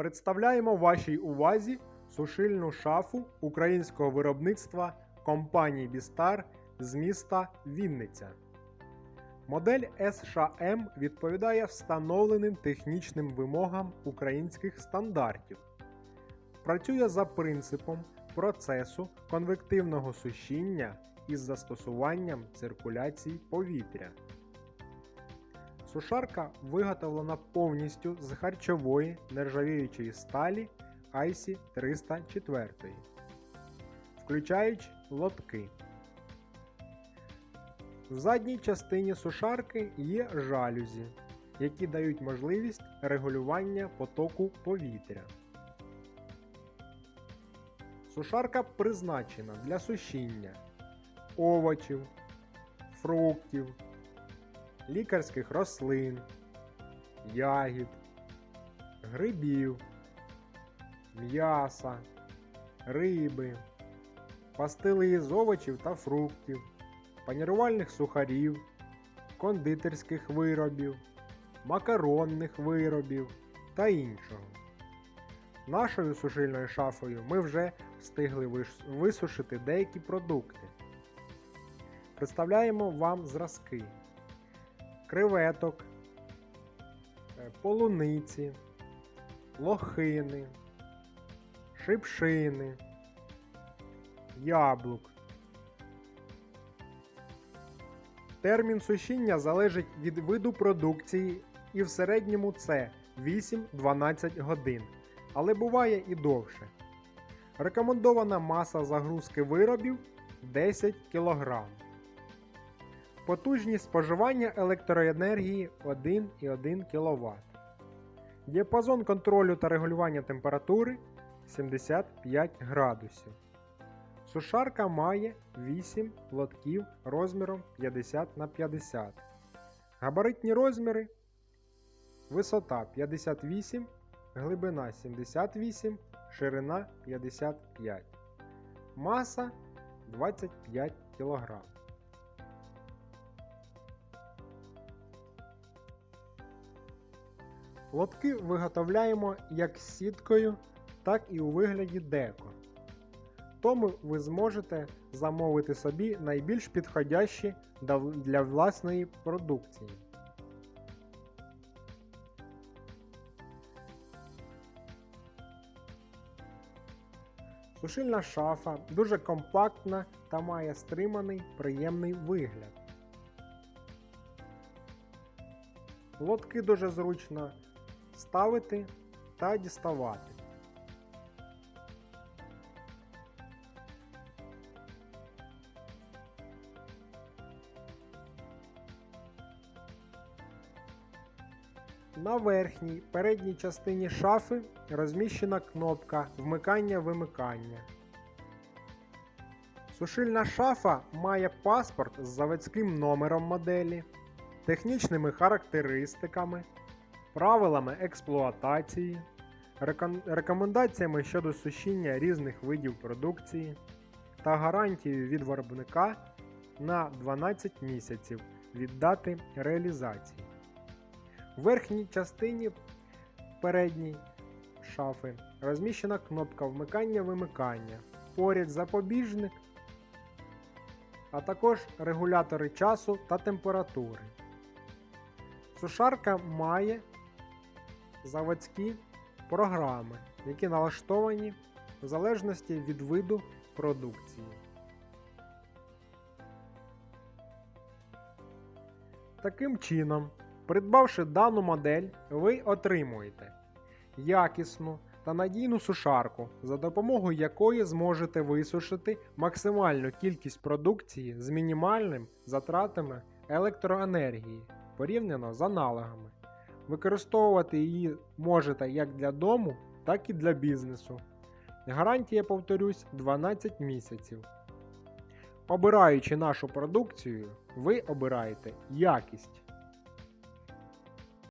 Представляємо вашій увазі сушильну шафу українського виробництва компанії Бістар з міста Вінниця. Модель SHM відповідає встановленим технічним вимогам українських стандартів. Працює за принципом процесу конвективного сушіння із застосуванням циркуляції повітря. Сушарка виготовлена повністю з харчової нержавіючої сталі IC 304, включаючи лотки. В задній частині сушарки є жалюзі, які дають можливість регулювання потоку повітря. Сушарка призначена для сушіння овочів, фруктів, лікарських рослин, ягід, грибів, м'яса, риби, пастили з овочів та фруктів, панірувальних сухарів, кондитерських виробів, макаронних виробів та іншого. Нашою сушильною шафою ми вже встигли висушити деякі продукти. Представляємо вам зразки креветок, е, полуниці, лохини, шипшини, яблук. Термін сушіння залежить від виду продукції і в середньому це 8-12 годин, але буває і довше. Рекомендована маса загрузки виробів 10 кг. Потужність споживання електроенергії 1,1 кВт. Діапазон контролю та регулювання температури 75 градусів. Сушарка має 8 лотків розміром 50 на 50. Габаритні розміри висота 58, глибина 78, ширина 55. Маса 25 кг. Лотки виготовляємо як сіткою, так і у вигляді деко. Тому ви зможете замовити собі найбільш підходящі для власної продукції. Сушильна шафа дуже компактна та має стриманий приємний вигляд. Лотки дуже зручно ставити та діставати. На верхній передній частині шафи розміщена кнопка вмикання-вимикання. Сушильна шафа має паспорт з заводським номером моделі, технічними характеристиками, правилами експлуатації, реком- рекомендаціями щодо сушіння різних видів продукції та гарантією від виробника на 12 місяців від дати реалізації. В верхній частині передній шафи розміщена кнопка вмикання-вимикання, поряд запобіжник, а також регулятори часу та температури. Сушарка має заводські програми, які налаштовані в залежності від виду продукції. Таким чином, придбавши дану модель, ви отримуєте якісну та надійну сушарку, за допомогою якої зможете висушити максимальну кількість продукції з мінімальним затратами електроенергії порівняно з аналогами. Використовувати її можете як для дому, так і для бізнесу. Гарантія, повторюсь, 12 місяців. Обираючи нашу продукцію, ви обираєте якість.